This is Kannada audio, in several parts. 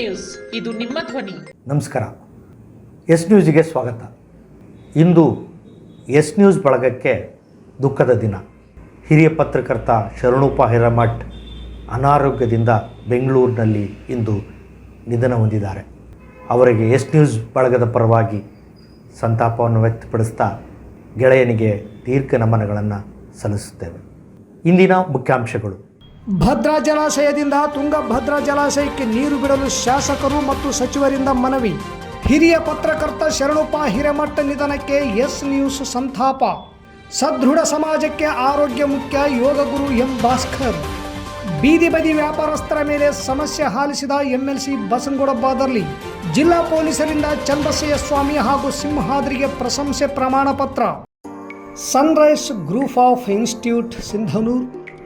ನ್ಯೂಸ್. ಇದು ನಿಮ್ಮ ಧ್ವನಿ. ನಮಸ್ಕಾರ. ಎಸ್ ನ್ಯೂಸ್ಗೆ ಸ್ವಾಗತ. ಇಂದು ಎಸ್ ನ್ಯೂಸ್ ಬಳಗಕ್ಕೆ ದುಃಖದ ದಿನ. ಹಿರಿಯ ಪತ್ರಕರ್ತ ಶರಣೂಪ ಹಿರಮಠ್ ಅನಾರೋಗ್ಯದಿಂದ ಬೆಂಗಳೂರಿನಲ್ಲಿ ಇಂದು ನಿಧನ ಹೊಂದಿದ್ದಾರೆ. ಅವರಿಗೆ ಎಸ್ ನ್ಯೂಸ್ ಬಳಗದ ಪರವಾಗಿ ಸಂತಾಪವನ್ನು ವ್ಯಕ್ತಪಡಿಸ್ತಾ ಗೆಳೆಯನಿಗೆ ದೀರ್ಘ ನಮನಗಳನ್ನು ಸಲ್ಲಿಸುತ್ತೇವೆ. ಇಂದಿನ ಮುಖ್ಯಾಂಶಗಳು. ಭದ್ರಾ ಜಲಾಶಯದಿಂದ ತುಂಗಭದ್ರಾ ಜಲಾಶಯಕ್ಕೆ ನೀರು ಬಿಡಲು ಶಾಸಕರು ಮತ್ತು ಸಚಿವರಿಂದ ಮನವಿ. ಹಿರಿಯ ಪತ್ರಕರ್ತ ಶರಣಪ್ಪ ಹಿರೇಮಠ ನಿಧನಕ್ಕೆ ಎಸ್ ನ್ಯೂಸ್ ಸಂತಾಪ. ಸದೃಢ ಸಮಾಜಕ್ಕೆ ಆರೋಗ್ಯ ಮುಖ್ಯ ಯೋಗ ಗುರು ಎಂ ಭಾಸ್ಕರ್. ಬೀದಿ ಬದಿ ವ್ಯಾಪಾರಸ್ಥರ ಮೇಲೆ ಸಮಸ್ಯೆ ಹಾಲಿಸಿದ ಎಂಎಲ್ಸಿ ಬಸನಗೌಡ ಬಾದರ್ಲಿ ಜಿಲ್ಲಾ ಪೊಲೀಸರಿಂದ ಚಂದ್ರಸಯ್ಯ ಸ್ವಾಮಿ ಹಾಗೂ ಸಿಂಹಾದ್ರಿಗೆ ಪ್ರಶಂಸೆ ಪ್ರಮಾಣ ಪತ್ರ Sunrise Group of Institute Sindhanur.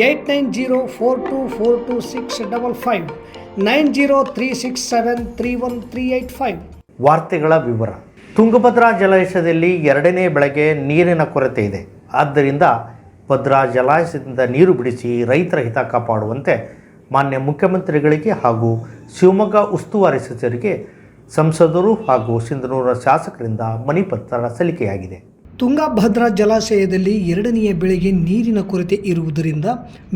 eight nine zero four two four two six double five, nine zero three six seven three one three eight five. ವಾರ್ತೆಗಳ ವಿವರ. ತುಂಗಭದ್ರಾ ಜಲಾಶಯದಲ್ಲಿ ಎರಡನೇ ಬೆಳೆಗೆ ನೀರಿನ ಕೊರತೆ ಇದೆ. ಆದ್ದರಿಂದ ಭದ್ರಾ ಜಲಾಶಯದಿಂದ ನೀರು ಬಿಡಿಸಿ ರೈತರ ಹಿತ ಕಾಪಾಡುವಂತೆ ಮಾನ್ಯ ಮುಖ್ಯಮಂತ್ರಿಗಳಿಗೆ ಹಾಗೂ ಶಿವಮೊಗ್ಗ ಉಸ್ತುವಾರಿ ಸಚಿವರಿಗೆ ಸಂಸದರು ಹಾಗೂ ಸಿಂಧನೂರ ಶಾಸಕರಿಂದ ಮನವಿ ಪತ್ರ ಸಲ್ಲಿಕೆಯಾಗಿದೆ. ತುಂಗಭದ್ರಾ ಜಲಾಶಯದಲ್ಲಿ ಎರಡನೆಯ ಬೆಳೆಗೆ ನೀರಿನ ಕೊರತೆ ಇರುವುದರಿಂದ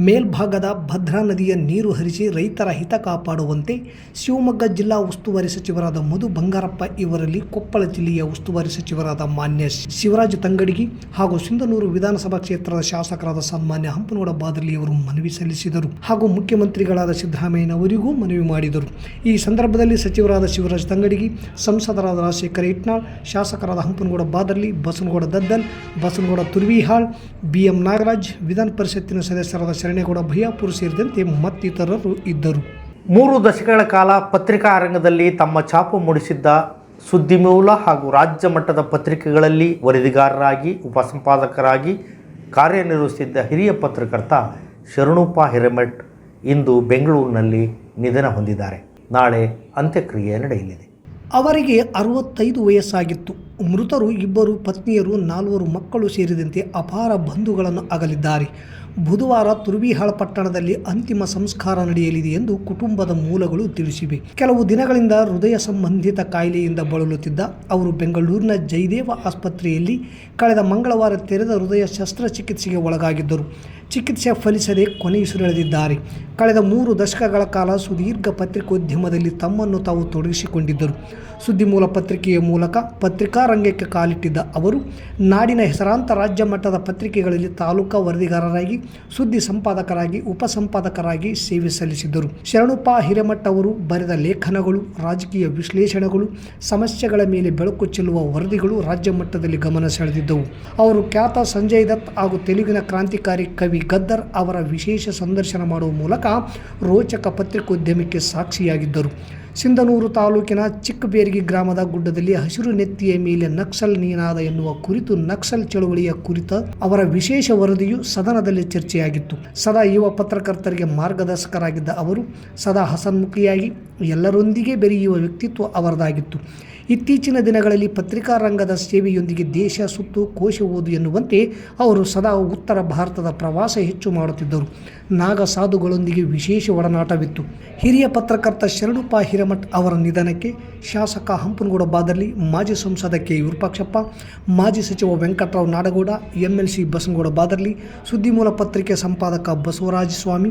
ಮೇಲ್ಭಾಗದ ಭದ್ರಾ ನದಿಯ ನೀರು ಹರಿಸಿ ರೈತರ ಹಿತ ಕಾಪಾಡುವಂತೆ ಶಿವಮೊಗ್ಗ ಜಿಲ್ಲಾ ಉಸ್ತುವಾರಿ ಸಚಿವರಾದ ಮಧು ಬಂಗಾರಪ್ಪ ಇವರಲ್ಲಿ ಕೊಪ್ಪಳ ಜಿಲ್ಲೆಯ ಉಸ್ತುವಾರಿ ಸಚಿವರಾದ ಮಾನ್ಯ ಶಿವರಾಜ ತಂಗಡಿಗಿ ಹಾಗೂ ಸಿಂಧನೂರು ವಿಧಾನಸಭಾ ಕ್ಷೇತ್ರದ ಶಾಸಕರಾದ ಸನ್ಮಾನ್ಯ ಹಂಪನೋಡ ಬಾದರ್ಲಿ ಅವರು ಮನವಿ ಸಲ್ಲಿಸಿದರು ಹಾಗೂ ಮುಖ್ಯಮಂತ್ರಿಗಳಾದ ಸಿದ್ದರಾಮಯ್ಯನವರಿಗೂ ಮನವಿ ಮಾಡಿದರು. ಈ ಸಂದರ್ಭದಲ್ಲಿ ಸಚಿವರಾದ ಶಿವರಾಜ ತಂಗಡಿಗಿ, ಸಂಸದರಾದ ರಾಜಶೇಖರ್ ಇಟ್ನಾಳ್, ಶಾಸಕರಾದ ಹಂಪನಗೌಡ ಬಾದರ್ಲಿ, ಬಸನಗೌಡ ದದ್ದಲ್ ಬಸನಗೌಡ ತುರ್ವಿಹಾಳ್ ಬಿ ಎಂ ನಾಗರಾಜ್, ವಿಧಾನ ಪರಿಷತ್ತಿನ ಸದಸ್ಯರಾದ ಶರಣೇಗೌಡ ಭಯ್ಯಾಪುರ ಸೇರಿದಂತೆ ಮತ್ತಿತರರು ಇದ್ದರು. ಮೂರು ದಶಕಗಳ ಕಾಲ ಪತ್ರಿಕಾ ರಂಗದಲ್ಲಿ ತಮ್ಮ ಛಾಪು ಮೂಡಿಸಿದ್ದ ಸುದ್ದಿಮೂಲ ಹಾಗೂ ರಾಜ್ಯ ಮಟ್ಟದ ಪತ್ರಿಕೆಗಳಲ್ಲಿ ವರದಿಗಾರರಾಗಿ, ಉಪಸಂಪಾದಕರಾಗಿ ಕಾರ್ಯನಿರ್ವಹಿಸಿದ್ದ ಹಿರಿಯ ಪತ್ರಕರ್ತ ಶರಣುಪ ಹಿರೇಮಠ್ ಇಂದು ಬೆಂಗಳೂರಿನಲ್ಲಿ ನಿಧನ ಹೊಂದಿದ್ದಾರೆ. ನಾಳೆ ಅಂತ್ಯಕ್ರಿಯೆ ನಡೆಯಲಿದೆ. ಅವರಿಗೆ ಅರವತ್ತೈದು ವಯಸ್ಸಾಗಿತ್ತು. ಮೃತರು ಇಬ್ಬರು, ಪತ್ನಿಯರು, ನಾಲ್ವರು ಮಕ್ಕಳು ಸೇರಿದಂತೆ ಅಪಾರ ಬಂಧುಗಳನ್ನು ಅಗಲಿದ್ದಾರೆ. ಬುಧವಾರ ತುರ್ವಿಹಾಳ ಪಟ್ಟಣದಲ್ಲಿ ಅಂತಿಮ ಸಂಸ್ಕಾರ ನಡೆಯಲಿದೆ ಎಂದು ಕುಟುಂಬದ ಮೂಲಗಳು ತಿಳಿಸಿವೆ. ಕೆಲವು ದಿನಗಳಿಂದ ಹೃದಯ ಸಂಬಂಧಿತ ಕಾಯಿಲೆಯಿಂದ ಬಳಲುತ್ತಿದ್ದ ಅವರು ಬೆಂಗಳೂರಿನ ಜಯದೇವ ಆಸ್ಪತ್ರೆಯಲ್ಲಿ ಕಳೆದ ಮಂಗಳವಾರ ತೆರೆದ ಹೃದಯ ಶಸ್ತ್ರಚಿಕಿತ್ಸೆಗೆ ಒಳಗಾಗಿದ್ದರು. ಚಿಕಿತ್ಸೆ ಫಲಿಸದೆ ಕೊನೆಯುಸಿರೆಳೆದಿದ್ದಾರೆ ಕಳೆದ ಮೂರು ದಶಕಗಳ ಕಾಲ ಸುದೀರ್ಘ ಪತ್ರಿಕೋದ್ಯಮದಲ್ಲಿ ತಮ್ಮನ್ನು ತಾವು ತೊಡಗಿಸಿಕೊಂಡಿದ್ದರು. ಸುದ್ದಿ ಮೂಲ ಪತ್ರಿಕೆಯ ಮೂಲಕ ಪತ್ರಿಕಾ ರಂಗಕ್ಕೆ ಕಾಲಿಟ್ಟಿದ್ದ ಅವರು, ನಾಡಿನ ಹೆಸರಾಂತ ರಾಜ್ಯ ಮಟ್ಟದ ಪತ್ರಿಕೆಗಳಲ್ಲಿ ತಾಲೂಕಾ ವರದಿಗಾರರಾಗಿ, ಸುದ್ದಿ ಸಂಪಾದಕರಾಗಿ, ಉಪಸಂಪಾದಕರಾಗಿ ಸೇವೆ ಸಲ್ಲಿಸಿದ್ದರು. ಶರಣುಪ್ಪ ಹಿರೇಮಠ್ ಅವರು ಬರೆದ ಲೇಖನಗಳು, ರಾಜಕೀಯ ವಿಶ್ಲೇಷಣೆಗಳು, ಸಮಸ್ಯೆಗಳ ಮೇಲೆ ಬೆಳಕು ಚೆಲ್ಲುವ ವರದಿಗಳು ರಾಜ್ಯ ಮಟ್ಟದಲ್ಲಿ ಗಮನ ಸೆಳೆದಿದ್ದವು. ಅವರು ಖ್ಯಾತ ಸಂಜಯ್ ದತ್ ಹಾಗೂ ತೆಲುಗಿನ ಕ್ರಾಂತಿಕಾರಿ ಕವಿ ಗದ್ದರ್ ಅವರ ವಿಶೇಷ ಸಂದರ್ಶನ ಮಾಡುವ ಮೂಲಕ ರೋಚಕ ಪತ್ರಿಕೋದ್ಯಮಕ್ಕೆ ಸಾಕ್ಷಿಯಾಗಿದ್ದರು. ಸಿಂಧನೂರು ತಾಲೂಕಿನ ಚಿಕ್ಕಬೇರಿಗೆ ಗ್ರಾಮದ ಗುಡ್ಡದಲ್ಲಿ ಹಸಿರು ನೆತ್ತಿಯ ಮೇಲೆ ನಕ್ಸಲ್ ನೀನಾದ ಎನ್ನುವ ಕುರಿತು ನಕ್ಸಲ್ ಚಳುವಳಿಯ ಕುರಿತ ಅವರ ವಿಶೇಷ ವರದಿಯು ಸದನದಲ್ಲಿ ಚರ್ಚೆಯಾಗಿತ್ತು. ಸದಾ ಯುವ ಪತ್ರಕರ್ತರಿಗೆ ಮಾರ್ಗದರ್ಶಕರಾಗಿದ್ದ ಅವರು ಸದಾ ಹಸನ್ಮುಖಿಯಾಗಿ ಎಲ್ಲರೊಂದಿಗೆ ಬೆರೆಯುವ ವ್ಯಕ್ತಿತ್ವ ಅವರದಾಗಿತ್ತು. ಇತ್ತೀಚಿನ ದಿನಗಳಲ್ಲಿ ಪತ್ರಿಕಾ ರಂಗದ ಸೇವೆಯೊಂದಿಗೆ ದೇಶ ಸುತ್ತು ಕೋಶ ಓದು ಎನ್ನುವಂತೆ ಅವರು ಸದಾ ಉತ್ತರ ಭಾರತದ ಪ್ರವಾಸ ಹೆಚ್ಚು ಮಾಡುತ್ತಿದ್ದರು. ನಾಗ ಸಾಧುಗಳೊಂದಿಗೆ ವಿಶೇಷ ಒಡನಾಟವಿತ್ತು. ಹಿರಿಯ ಪತ್ರಕರ್ತ ಶರಣುಪ ಹಿರಮಠ್ ಅವರ ನಿಧನಕ್ಕೆ ಶಾಸಕ ಹಂಪನಗೌಡ ಬಾದರ್ಲಿ, ಮಾಜಿ ಸಂಸದ ಕೆ. ವಿರೂಪಾಕ್ಷಪ್ಪ, ಮಾಜಿ ಸಚಿವ ವೆಂಕಟರಾವ್ ನಾಡಗೌಡ, ಎಂಎಲ್ಸಿ ಬಸನಗೌಡ ಬಾದರ್ಲಿ, ಸುದ್ದಿಮೂಲ ಪತ್ರಿಕೆ ಸಂಪಾದಕ ಬಸವರಾಜ ಸ್ವಾಮಿ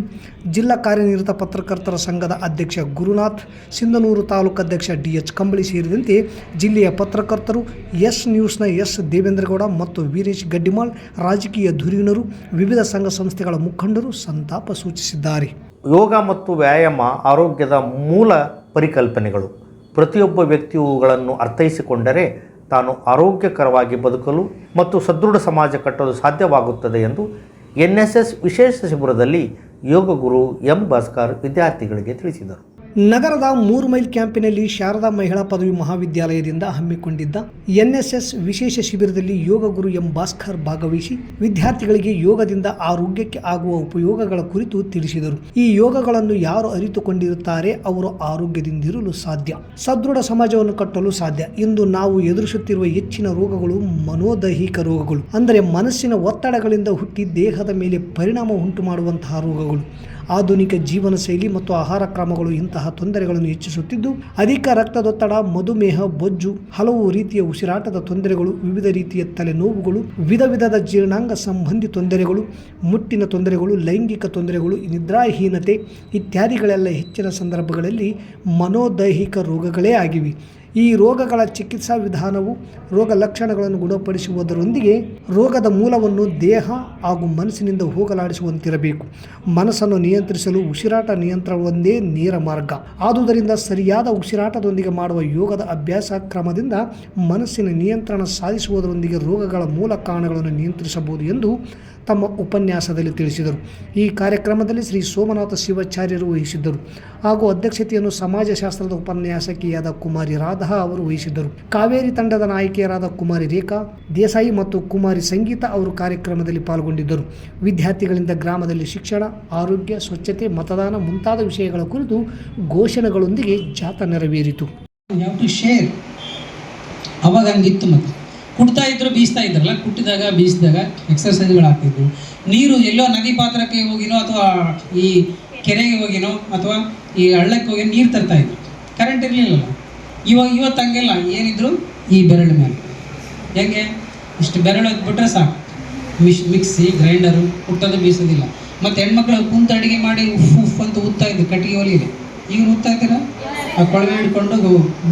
ಜಿಲ್ಲಾ ಕಾರ್ಯನಿರತ ಪತ್ರಕರ್ತರ ಸಂಘದ ಅಧ್ಯಕ್ಷ ಗುರುನಾಥ್, ಸಿಂಧನೂರು ತಾಲೂಕು ಅಧ್ಯಕ್ಷ ಡಿ ಎಚ್ ಕಂಬಳಿ ಸೇರಿದಂತೆ ಜಿಲ್ಲೆಯ ಪತ್ರಕರ್ತರು ಎಸ್ ನ್ಯೂಸ್ನ ಎಸ್ ದೇವೇಂದ್ರಗೌಡ ಮತ್ತು ವೀರೇಶ್ ಗಡ್ಡಿಮಾಳ್, ರಾಜಕೀಯ ಧುರೀಣರು, ವಿವಿಧ ಸಂಘ ಸಂಸ್ಥೆಗಳ ಮುಖಂಡರು ಸಂತಾಪ ಸೂಚಿಸಿದ್ದಾರೆ. ಯೋಗ ಮತ್ತು ವ್ಯಾಯಾಮ ಆರೋಗ್ಯದ ಮೂಲ ಪರಿಕಲ್ಪನೆಗಳು. ಪ್ರತಿಯೊಬ್ಬ ವ್ಯಕ್ತಿಯುಗಳನ್ನು ಅರ್ಥೈಸಿಕೊಂಡರೆ ತಾನು ಆರೋಗ್ಯಕರವಾಗಿ ಬದುಕಲು ಮತ್ತು ಸದೃಢ ಸಮಾಜ ಕಟ್ಟಲು ಸಾಧ್ಯವಾಗುತ್ತದೆ ಎಂದು ಎನ್ ಎಸ್ ಎಸ್ ವಿಶೇಷ ಶಿಬಿರದಲ್ಲಿ ಯೋಗ ಗುರು ಎಂ ಭಾಸ್ಕರ್ ವಿದ್ಯಾರ್ಥಿಗಳಿಗೆ ತಿಳಿಸಿದರು. ನಗರದ ಮೂರು ಮೈಲ್ ಕ್ಯಾಂಪಿನಲ್ಲಿ ಶಾರದಾ ಮಹಿಳಾ ಪದವಿ ಮಹಾವಿದ್ಯಾಲಯದಿಂದ ಹಮ್ಮಿಕೊಂಡಿದ್ದ ಎನ್ಎಸ್ಎಸ್ ವಿಶೇಷ ಶಿಬಿರದಲ್ಲಿ ಯೋಗ ಗುರು ಎಂ ಭಾಸ್ಕರ್ ಭಾಗವಹಿಸಿ ವಿದ್ಯಾರ್ಥಿಗಳಿಗೆ ಯೋಗದಿಂದ ಆರೋಗ್ಯಕ್ಕೆ ಆಗುವ ಉಪಯೋಗಗಳ ಕುರಿತು ತಿಳಿಸಿದರು. ಈ ಯೋಗಗಳನ್ನು ಯಾರು ಅರಿತುಕೊಂಡಿರುತ್ತಾರೆ ಅವರು ಆರೋಗ್ಯದಿಂದಿರಲು ಸಾಧ್ಯ. ಸದೃಢ ಸಮಾಜವನ್ನು ಕಟ್ಟಲು ಸಾಧ್ಯ. ಇಂದು ನಾವು ಎದುರಿಸುತ್ತಿರುವ ಹೆಚ್ಚಿನ ರೋಗಗಳು ಮನೋದೈಹಿಕ ರೋಗಗಳು. ಅಂದರೆ ಮನಸ್ಸಿನ ಒತ್ತಡಗಳಿಂದ ಹುಟ್ಟಿ ದೇಹದ ಮೇಲೆ ಪರಿಣಾಮ ಉಂಟು ಮಾಡುವಂತಹ ರೋಗಗಳು. ಆಧುನಿಕ ಜೀವನ ಶೈಲಿ ಮತ್ತು ಆಹಾರ ಕ್ರಮಗಳು ಇಂತಹ ತೊಂದರೆಗಳನ್ನು ಹೆಚ್ಚಿಸುತ್ತಿದ್ದು, ಅಧಿಕ ರಕ್ತದೊತ್ತಡ, ಮಧುಮೇಹ, ಬೊಜ್ಜು, ಹಲವು ರೀತಿಯ ಉಸಿರಾಟದ ತೊಂದರೆಗಳು, ವಿವಿಧ ರೀತಿಯ ತಲೆನೋವುಗಳು ವಿಧ ವಿಧದ ಜೀರ್ಣಾಂಗ ಸಂಬಂಧಿ ತೊಂದರೆಗಳು, ಮುಟ್ಟಿನ ತೊಂದರೆಗಳು, ಲೈಂಗಿಕ ತೊಂದರೆಗಳು, ನಿದ್ರಾಹೀನತೆ ಇತ್ಯಾದಿಗಳೆಲ್ಲ ಹೆಚ್ಚಿನ ಸಂದರ್ಭಗಳಲ್ಲಿ ಮನೋದೈಹಿಕ ರೋಗಗಳೇ ಆಗಿವೆ. ಈ ರೋಗಗಳ ಚಿಕಿತ್ಸಾ ವಿಧಾನವು ರೋಗ ಲಕ್ಷಣಗಳನ್ನು ಗುಣಪಡಿಸುವುದರೊಂದಿಗೆ ರೋಗದ ಮೂಲವನ್ನು ದೇಹ ಹಾಗೂ ಮನಸ್ಸಿನಿಂದ ಹೋಗಲಾಡಿಸುವಂತಿರಬೇಕು. ಮನಸ್ಸನ್ನು ನಿಯಂತ್ರಿಸಲು ಉಸಿರಾಟ ನಿಯಂತ್ರಣವೊಂದೇ ನೇರ ಮಾರ್ಗ. ಆದುದರಿಂದ ಸರಿಯಾದ ಉಸಿರಾಟದೊಂದಿಗೆ ಮಾಡುವ ಯೋಗದ ಅಭ್ಯಾಸ ಕ್ರಮದಿಂದ ಮನಸ್ಸಿನ ನಿಯಂತ್ರಣ ಸಾಧಿಸುವುದರೊಂದಿಗೆ ರೋಗಗಳ ಮೂಲ ಕಾರಣಗಳನ್ನು ನಿಯಂತ್ರಿಸಬಹುದು ಎಂದು ತಮ್ಮ ಉಪನ್ಯಾಸದಲ್ಲಿ ತಿಳಿಸಿದರು. ಈ ಕಾರ್ಯಕ್ರಮದಲ್ಲಿ ಶ್ರೀ ಸೋಮನಾಥ ಶಿವಾಚಾರ್ಯರು ವಹಿಸಿದ್ದರು. ಹಾಗೂ ಅಧ್ಯಕ್ಷತೆಯನ್ನು ಸಮಾಜಶಾಸ್ತ್ರದ ಉಪನ್ಯಾಸಕಿಯಾದ ಕುಮಾರಿ ರಾಧಾ ಅವರು ವಹಿಸಿದ್ದರು. ಕಾವೇರಿ ತಂಡದ ನಾಯಕಿಯರಾದ ಕುಮಾರಿ ರೇಖಾ, ದೇಸಾಯಿ ಮತ್ತು ಕುಮಾರಿ ಸಂಗೀತ ಅವರು ಕಾರ್ಯಕ್ರಮದಲ್ಲಿ ಪಾಲ್ಗೊಂಡಿದ್ದರು. ವಿದ್ಯಾರ್ಥಿಗಳಿಂದ ಗ್ರಾಮದಲ್ಲಿ ಶಿಕ್ಷಣ, ಆರೋಗ್ಯ, ಸ್ವಚ್ಛತೆ, ಮತದಾನ ಮುಂತಾದ ವಿಷಯಗಳ ಕುರಿತು ಘೋಷಣೆಗಳೊಂದಿಗೆ ಜಾಥಾ ನೆರವೇರಿತು. ಅವಾಗ ಹಂಗಿತ್ತು ಮತ್ತೆ. ಕುಡ್ತಾ ಇದ್ರು ಬೀಸ್ತಾ ಇದ್ರಲ್ಲ, ಕುಟ್ಟಿದಾಗ, ಬೀಸಿದಾಗ ಎಕ್ಸರ್ಸೈಸ್ಗಳು ಆಗ್ತಿದ್ವು ನೀರು ಎಲ್ಲೋ ನದಿ ಪಾತ್ರಕ್ಕೆ ಹೋಗಿನೋ ಅಥವಾ ಈ ಕೆರೆಗೆ ಹೋಗಿನೋ ಅಥವಾ ಈ ಹಳ್ಳಕ್ಕೆ ಹೋಗಿ ನೀರು ತರ್ತಾ ಇದ್ರು. ಕರೆಂಟ್ ಇರಲಿಲ್ಲಲ್ಲ. ಇವಾಗ ಇವತ್ತು ಹಂಗೆಲ್ಲ, ಏನಿದ್ರು ಈ ಬೆರಳು ಮೇಲೆ. ಹೆಂಗೆ? ಇಷ್ಟು ಬೆರಳು ಬಿಟ್ರೆ ಸಾಕು. ಮಿಶ್, ಮಿಕ್ಸಿ, ಗ್ರೈಂಡರು, ಕುಟ್ಟೋದು ಬೀಸೋದಿಲ್ಲ. ಮತ್ತು ಹೆಣ್ಮಕ್ಳು ಕುಂತ ಅಡುಗೆ ಮಾಡಿ ಉಫ್ ಉಫ್ ಅಂತ ಉತ್ತಾ ಇದ್ರು, ಕಟ್ಟಿಗೆ ಒಲಿಇದೆ ಈಗ ಇದ್ದೀರಾ? ಆ ಕೊಳವೆ ಹಿಡ್ಕೊಂಡು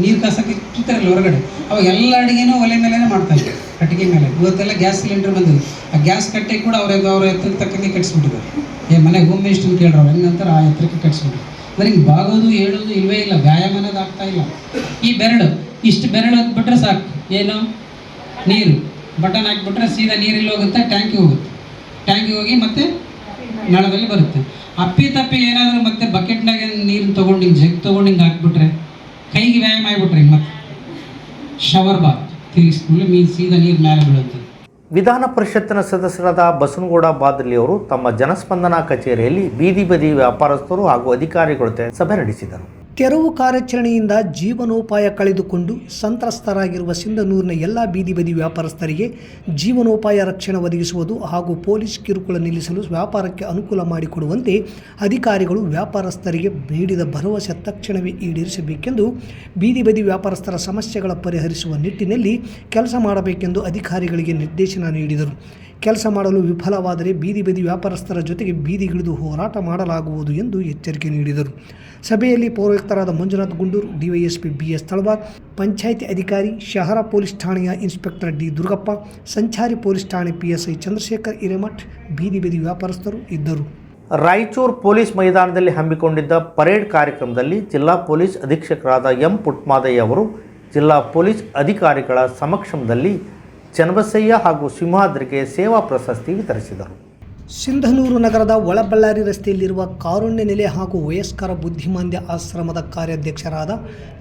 ನೀರು ಕಾಸಕ್ಕೆ ಇಟ್ಟಿರ್ತಾರಲ್ಲ ಹೊರಗಡೆ. ಅವಾಗ ಎಲ್ಲ ಅಡುಗೆನೂ ಒಲೆ ಮೇಲೆನೇ ಮಾಡ್ತಾ ಇದ್ದಾರೆ ಕಟ್ಟಿಗೆ ಮೇಲೆ. ಇವತ್ತೆಲ್ಲ ಗ್ಯಾಸ್ ಸಿಲಿಂಡರ್ ಬಂದಿದೆ. ಆ ಗ್ಯಾಸ್ ಕಟ್ಟೆ ಕೂಡ ಅವ್ರ ಅವ್ರ ಎತ್ತರಕ್ಕೆ ತಕ್ಕಂಗೆ ಕಟ್ಸ್ಬಿಟ್ಟಿದ್ದಾರೆ. ಏ ಮನೆಗೆ ಹೋಮ್ ಎಷ್ಟು ಕೇಳ್ರ ಅವ್ರು ಹೆಂಗಂತಾರೆ ಆ ಎತ್ತರಕ್ಕೆ ಕಟ್ಸ್ಬಿಟ್ರು. ಹಿಂಗೆ ಬಾಗೋದು, ಹೇಳೋದು ಇಲ್ವೇ ಇಲ್ಲ, ವ್ಯಾಯಾಮ ಅನ್ನೋದು ಆಗ್ತಾ ಇಲ್ಲ. ಈ ಬೆರಳು, ಇಷ್ಟು ಬೆರಳು ಹಾಕ್ಬಿಟ್ರೆ ಸಾಕು. ಏನು? ನೀರು. ಬಟನ್ ಹಾಕ್ಬಿಟ್ರೆ ಸೀದಾ ನೀರಲ್ಲಿ ಹೋಗುತ್ತೆ ಟ್ಯಾಂಕಿಗೆ ಹೋಗುತ್ತೆ. ಟ್ಯಾಂಕಿಗೆ ಹೋಗಿ ಮತ್ತೆ ನಳದಲ್ಲಿ ಬರುತ್ತೆ. ಅಪ್ಪಿ ತಪ್ಪಿ ಏನಾದರೂ ಮತ್ತೆ ಬಕೆಟ್ನಾಗ ನೀರು ತೊಗೊಂಡು ಹಿಂಗೆ ಜಗ್ ತೊಗೊಂಡು ಹಿಂಗೆ ಹಾಕ್ಬಿಟ್ರೆ, ಕೈಗೆ ವ್ಯಾಯಾಮ ಆಗಿಬಿಟ್ರೆ ಹಿಂಗೆ ಮತ್ತೆ ಶವರ್ ಬಾತ್ ತಿರುಗಿಸ್ಕೊಂಡು ಮೀನು ಸೀದಾ ನೀರು ಮೇಲೆ ಬೀಳುತ್ತೆ ವಿಧಾನ ಪರಿಷತ್ತಿನ ಸದಸ್ಯರಾದ ಬಸನಗೌಡ ಬಾದಲಿ ಅವರು ತಮ್ಮ ಜನಸ್ಪಂದನಾ ಕಚೇರಿಯಲ್ಲಿ ಬೀದಿ ಬದಿ ವ್ಯಾಪಾರಸ್ಥರು ಹಾಗೂ ಅಧಿಕಾರಿಗಳ ಸಭೆ ನಡೆಸಿದರು. ತೆರವು ಕಾರ್ಯಾಚರಣೆಯಿಂದ ಜೀವನೋಪಾಯ ಕಳೆದುಕೊಂಡು ಸಂತ್ರಸ್ತರಾಗಿರುವ ಸಿಂಧನೂರಿನ ಎಲ್ಲ ಬೀದಿ ಬದಿ ವ್ಯಾಪಾರಸ್ಥರಿಗೆ ಜೀವನೋಪಾಯ ರಕ್ಷಣೆ ಒದಗಿಸುವುದು ಹಾಗೂ ಪೊಲೀಸ್ ಕಿರುಕುಳ ನಿಲ್ಲಿಸಲು ವ್ಯಾಪಾರಕ್ಕೆ ಅನುಕೂಲ ಮಾಡಿಕೊಡುವಂತೆ ಅಧಿಕಾರಿಗಳು ವ್ಯಾಪಾರಸ್ಥರಿಗೆ ನೀಡಿದ ಭರವಸೆ ತಕ್ಷಣವೇ ಈಡೇರಿಸಬೇಕೆಂದು ಬೀದಿ ಬದಿ ವ್ಯಾಪಾರಸ್ಥರ ಸಮಸ್ಯೆಗಳ ಪರಿಹರಿಸುವ ನಿಟ್ಟಿನಲ್ಲಿ ಕೆಲಸ ಮಾಡಬೇಕೆಂದು ಅಧಿಕಾರಿಗಳಿಗೆ ನಿರ್ದೇಶನ ನೀಡಿದರು. ಕೆಲಸ ಮಾಡಲು ವಿಫಲವಾದರೆ ಬೀದಿ ಬದಿ ವ್ಯಾಪಾರಸ್ಥರ ಜೊತೆಗೆ ಬೀದಿಗಿಳಿದು ಹೋರಾಟ ಮಾಡಲಾಗುವುದು ಎಂದು ಎಚ್ಚರಿಕೆ ನೀಡಿದರು. ಸಭೆಯಲ್ಲಿ ಪೌರಾಯುಕ್ತರಾದ Manjunath Gundur, DYSP B S Talawar panchayat ಅಧಿಕಾರಿ, ಶಹರ ಪೊಲೀಸ್ ಠಾಣೆಯ ಇನ್ಸ್ಪೆಕ್ಟರ್ ಡಿ ದುರ್ಗಪ್ಪ, ಸಂಚಾರಿ ಪೊಲೀಸ್ ಠಾಣೆ ಪಿಎಸ್ಐ ಚಂದ್ರಶೇಖರ್ ಹಿರೇಮಠ್, ಬೀದಿ ಬದಿ ವ್ಯಾಪಾರಸ್ಥರು ಇದ್ದರು. ರಾಯಚೂರು ಪೊಲೀಸ್ ಮೈದಾನದಲ್ಲಿ ಹಮ್ಮಿಕೊಂಡಿದ್ದ ಪರೇಡ್ ಕಾರ್ಯಕ್ರಮದಲ್ಲಿ ಜಿಲ್ಲಾ ಪೊಲೀಸ್ ಅಧೀಕ್ಷಕರಾದ ಎಂ ಪುಟ್ಮಾದಯ್ಯ ಅವರು ಜಿಲ್ಲಾ ಪೊಲೀಸ್ ಅಧಿಕಾರಿಗಳ ಸಮಕ್ಷಮದಲ್ಲಿ ಚನ್ನಬಸಯ್ಯ ಹಾಗೂ ಸಿಂಹಾದ್ರಿಗೆ ಸೇವಾ ಪ್ರಶಸ್ತಿ ವಿತರಿಸಿದರು. ಸಿಂಧನೂರು ನಗರದ ಒಳಬಳ್ಳಾರಿ ರಸ್ತೆಯಲ್ಲಿರುವ ಕಾರುಣ್ಯ ನೆಲೆ ಹಾಗೂ ವಯಸ್ಕರ ಬುದ್ಧಿಮಾಂದ್ಯ ಆಶ್ರಮದ ಕಾರ್ಯಾಧ್ಯಕ್ಷರಾದ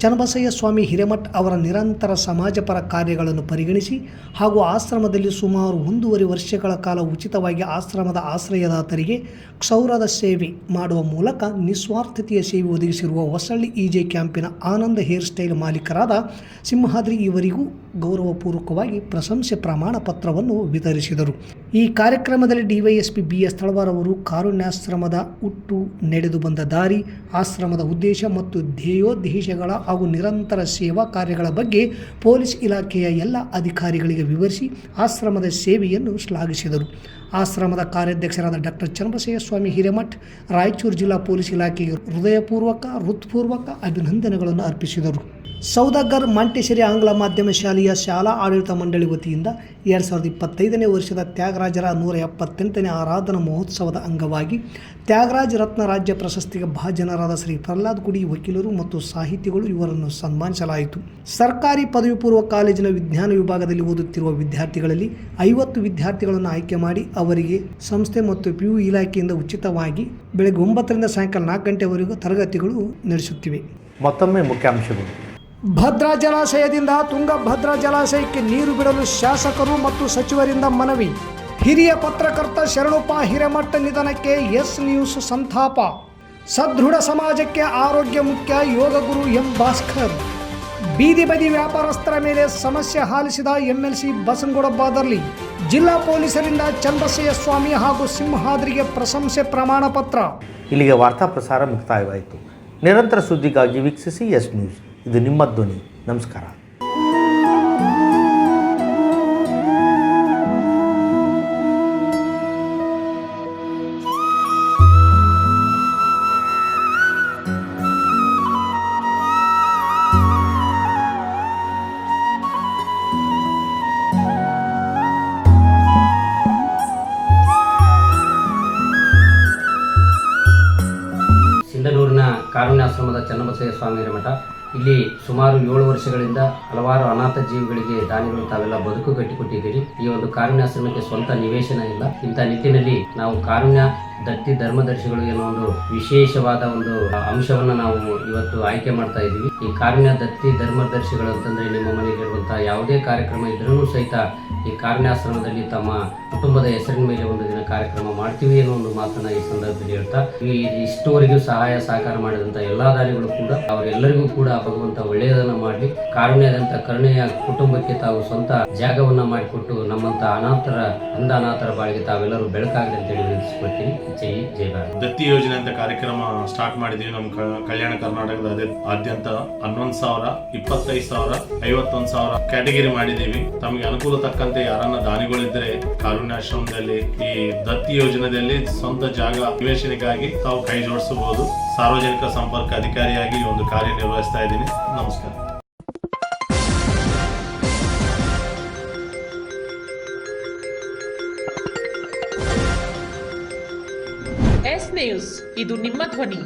ಚನ್ನಬಸಯ್ಯ ಸ್ವಾಮಿ ಹಿರೇಮಠ್ ಅವರ ನಿರಂತರ ಸಮಾಜಪರ ಕಾರ್ಯಗಳನ್ನು ಪರಿಗಣಿಸಿ ಹಾಗೂ ಆಶ್ರಮದಲ್ಲಿ ಸುಮಾರು ಒಂದೂವರೆ ವರ್ಷಗಳ ಕಾಲ ಉಚಿತವಾಗಿ ಆಶ್ರಮದ ಆಶ್ರಯದಾತರಿಗೆ ಕ್ಷೌರದ ಸೇವೆ ಮಾಡುವ ಮೂಲಕ ನಿಸ್ವಾರ್ಥತೆಯ ಸೇವೆ ಒದಗಿಸಿರುವ ಹೊಸಳ್ಳಿ ಇಜೆ ಕ್ಯಾಂಪಿನ ಆನಂದ ಹೇರ್ ಸ್ಟೈಲ್ ಮಾಲೀಕರಾದ ಸಿಂಹಾದ್ರಿ ಇವರಿಗೂ ಗೌರವಪೂರ್ವಕವಾಗಿ ಪ್ರಶಂಸೆ ಪ್ರಮಾಣ ಪತ್ರವನ್ನು ವಿತರಿಸಿದರು. ಈ ಕಾರ್ಯಕ್ರಮದಲ್ಲಿ ಡಿವೈಎಸ್ಪಿ ಬಿ ಎಸ್ ತಳವಾರ್ ಅವರು ಕಾರುಣ್ಯಾಶ್ರಮದ ಹುಟ್ಟು ನಡೆದು ಬಂದ ದಾರಿ, ಆಶ್ರಮದ ಉದ್ದೇಶ ಮತ್ತು ಧ್ಯೇಯೋದ್ದೇಶಗಳ ಹಾಗೂ ನಿರಂತರ ಸೇವಾ ಕಾರ್ಯಗಳ ಬಗ್ಗೆ ಪೊಲೀಸ್ ಇಲಾಖೆಯ ಎಲ್ಲ ಅಧಿಕಾರಿಗಳಿಗೆ ವಿವರಿಸಿ ಆಶ್ರಮದ ಸೇವೆಯನ್ನು ಶ್ಲಾಘಿಸಿದರು. ಆಶ್ರಮದ ಕಾರ್ಯಾಧ್ಯಕ್ಷರಾದ ಡಾಕ್ಟರ್ ಚನ್ನಬಸಯ್ಯ ಸ್ವಾಮಿ ಹಿರೇಮಠ್, ರಾಯಚೂರು ಜಿಲ್ಲಾ ಪೊಲೀಸ್ ಇಲಾಖೆಗೆ ಹೃದಯಪೂರ್ವಕ, ಹೃತ್ಪೂರ್ವಕ ಅಭಿನಂದನೆಗಳನ್ನು ಅರ್ಪಿಸಿದರು. ಸೌದಾಗರ್ ಮಾಂಟೇಶ್ವರಿ ಆಂಗ್ಲ ಮಾಧ್ಯಮ ಶಾಲೆಯ ಶಾಲಾ ಆಡಳಿತ ಮಂಡಳಿ ವತಿಯಿಂದ ಎರಡು ಸಾವಿರದ ಇಪ್ಪತ್ತೈದನೇ ವರ್ಷದ ತ್ಯಾಗರಾಜರ ನೂರ ಎಪ್ಪತ್ತೆಂಟನೇ ಆರಾಧನಾ ಮಹೋತ್ಸವದ ಅಂಗವಾಗಿ ತ್ಯಾಗರಾಜ ರತ್ನ ರಾಜ್ಯ ಪ್ರಶಸ್ತಿಗೆ ಭಾಜನರಾದ ಶ್ರೀ ಪ್ರಹ್ಲಾದ್ ಗುಡಿ ವಕೀಲರು ಮತ್ತು ಸಾಹಿತಿಗಳು ಇವರನ್ನು ಸನ್ಮಾನಿಸಲಾಯಿತು. ಸರ್ಕಾರಿ ಪದವಿ ಪೂರ್ವ ಕಾಲೇಜಿನ ವಿಜ್ಞಾನ ವಿಭಾಗದಲ್ಲಿ ಓದುತ್ತಿರುವ ವಿದ್ಯಾರ್ಥಿಗಳಲ್ಲಿ ಐವತ್ತು ವಿದ್ಯಾರ್ಥಿಗಳನ್ನು ಆಯ್ಕೆ ಮಾಡಿ ಅವರಿಗೆ ಸಂಸ್ಥೆ ಮತ್ತು ಪಿಯು ಇಲಾಖೆಯಿಂದ ಉಚಿತವಾಗಿ ಬೆಳಗ್ಗೆ ಒಂಬತ್ತರಿಂದ ಸಾಯಂಕಾಲ ನಾಲ್ಕು ಗಂಟೆವರೆಗೂ ತರಗತಿಗಳು ನಡೆಸುತ್ತಿವೆ. ಮತ್ತೊಮ್ಮೆ ಮುಖ್ಯಾಂಶಗಳು. ಭದ್ರಾ ಜಲಾಶಯದಿಂದ ತುಂಗಭದ್ರಾ ಜಲಾಶಯಕ್ಕೆ ನೀರು ಬಿಡಲು ಶಾಸಕರು ಮತ್ತು ಸಚಿವರಿಂದ ಮನವಿ. ಹಿರಿಯ ಪತ್ರಕರ್ತ ಶರಣಪ್ಪ ಹಿರೇಮಠ ನಿಧನಕ್ಕೆ ಎಸ್ ನ್ಯೂಸ್ ಸಂತಾಪ. ಸದೃಢ ಸಮಾಜಕ್ಕೆ ಆರೋಗ್ಯ ಮುಖ್ಯ ಯೋಗ ಗುರು ಎಂ ಭಾಸ್ಕರ್. ಬೀದಿ ಬದಿ ವ್ಯಾಪಾರಸ್ಥರ ಮೇಲೆ ಸಮಸ್ಯೆ ಹಾಲಿಸಿದ ಎಂಎಲ್ಸಿ ಬಸನಗೌಡ ಬಾದರ್ಲಿ. ಜಿಲ್ಲಾ ಪೊಲೀಸರಿಂದ ಚಂದ್ರಸಯ್ಯ ಸ್ವಾಮಿ ಹಾಗೂ ಸಿಂಹಾದ್ರಿಗೆ ಪ್ರಶಂಸೆ ಪ್ರಮಾಣ ಪತ್ರ ಇಲ್ಲಿಗೆ ವಾರ್ತಾ ಪ್ರಸಾರ ಮುಕ್ತಾಯವಾಯಿತು. ನಿರಂತರ ಸುದ್ದಿಗಾಗಿ ವೀಕ್ಷಿಸಿ ಎಸ್ ನ್ಯೂಸ್. ಇದು ನಿಮ್ಮ ಧ್ವನಿ. ನಮಸ್ಕಾರ. ಸಿಂಧನೂರಿನ ಕಾರುಣ್ಯಾಶ್ರಮದ ಚನ್ನಬಸಯ್ಯ ಸ್ವಾಮಿಯರ ಮಠ. ಇಲ್ಲಿ ಸುಮಾರು ಏಳು ವರ್ಷಗಳಿಂದ ಹಲವಾರು ಅನಾಥ ಜೀವಿಗಳಿಗೆ ದಾನಿಗಳು ತಾವೆಲ್ಲ ಬದುಕು ಕಟ್ಟಿಕೊಟ್ಟಿದ್ದೀರಿ. ಈ ಒಂದು ಕಾರುಣ್ಯಾಶ್ರಮಕ್ಕೆ ಸ್ವಂತ ನಿವೇಶನ ಇಲ್ಲ. ಇಂಥ ನಿಟ್ಟಿನಲ್ಲಿ ನಾವು ಕಾರುಣ್ಯ, ದತ್ತಿ, ಧರ್ಮದರ್ಶಿಗಳು ಎನ್ನುವ ಒಂದು ವಿಶೇಷವಾದ ಒಂದು ಅಂಶವನ್ನ ನಾವು ಇವತ್ತು ಆಯ್ಕೆ ಮಾಡ್ತಾ ಇದ್ದೀವಿ. ಈ ಕಾರುಣ್ಯ, ದತ್ತಿ, ಧರ್ಮದರ್ಶಿಗಳು ಅಂತಂದ್ರೆ ನಿಮ್ಮ ಮನೆಯಲ್ಲಿರುವಂತಹ ಯಾವುದೇ ಕಾರ್ಯಕ್ರಮ ಇದ್ರೂ ಸಹಿತ ಈ ಕಾರಣಾಶ್ರಮದಲ್ಲಿ ತಮ್ಮ ಕುಟುಂಬದ ಹೆಸರಿನ ಮೇಲೆ ಒಂದು ದಿನ ಕಾರ್ಯಕ್ರಮ ಮಾಡ್ತೀವಿ ಅನ್ನೋ ಒಂದು ಮಾತನ್ನ ಈ ಸಂದರ್ಭದಲ್ಲಿ ಹೇಳ್ತಾ, ಈ ಇಷ್ಟುವರೆಗೂ ಸಹಾಯ ಸಹಕಾರ ಮಾಡಿದಂತ ಎಲ್ಲಾ ದಾನಿಗಳು ಕೂಡ ಅವರೆಲ್ಲರಿಗೂ ಕೂಡ ಭಗವಂತ ಒಳ್ಳೆಯದನ್ನ ಮಾಡಿ ಕಾರುಣ್ಯದಂತ ಕರುಣೆಯ ಕುಟುಂಬಕ್ಕೆ ತಾವು ಸ್ವಂತ ಜಾಗವನ್ನ ಮಾಡಿಕೊಟ್ಟು ನಮ್ಮಂತ ಅನಾಥರ ಅಂದ ಅನಾಥರ ಬಾಳಿಗೆ ತಾವೆಲ್ಲರೂ ಬೆಳಕಾಗಲಿ ಅಂತೇಳಿ ವಿನಂತಿಸ್ಕೊಳ್ತೀನಿ. ಜೈ ಜೈ ಭಾರತ್. ದತ್ತಿ ಯೋಜನೆ ಅಂತ ಕಾರ್ಯಕ್ರಮ ಸ್ಟಾರ್ಟ್ ಮಾಡಿದೀವಿ ನಮ್ಮ ಕಲ್ಯಾಣ ಕರ್ನಾಟಕದ ಅದೇ ಆದ್ಯಂತ. ಹನ್ನೊಂದು ಸಾವಿರ, ಇಪ್ಪತ್ತೈದು ಸಾವಿರ, ಐವತ್ತೊಂದು ಸಾವಿರ ಕ್ಯಾಟಗರಿ ಮಾಡಿದೀವಿ. ತಮಗೆ ಅನುಕೂಲ ತಕ್ಕಂತೆ ಯಾರನ್ನ ದಾನಿಗಳಿದ್ರೆ ಕಾರುಣ್ಯಾಶ್ರಮದಲ್ಲಿ ಈ ದತ್ತಿ ಯೋಜನೆಯಲ್ಲಿ ಸ್ವಂತ ಜಾಗ ನಿವೇಶನಕ್ಕಾಗಿ ತಾವು ಕೈ ಜೋಡಿಸಬಹುದು. ಸಾರ್ವಜನಿಕ ಸಂಪರ್ಕ ಅಧಿಕಾರಿಯಾಗಿ ಒಂದು ಕಾರ್ಯ ನಿರ್ವಹಿಸ್ತಾ ಇದ್ದೀನಿ. ನಮಸ್ಕಾರ. ಎಸ್ ನ್ಯೂಸ್, ಇದು ನಿಮ್ಮ ಧ್ವನಿ.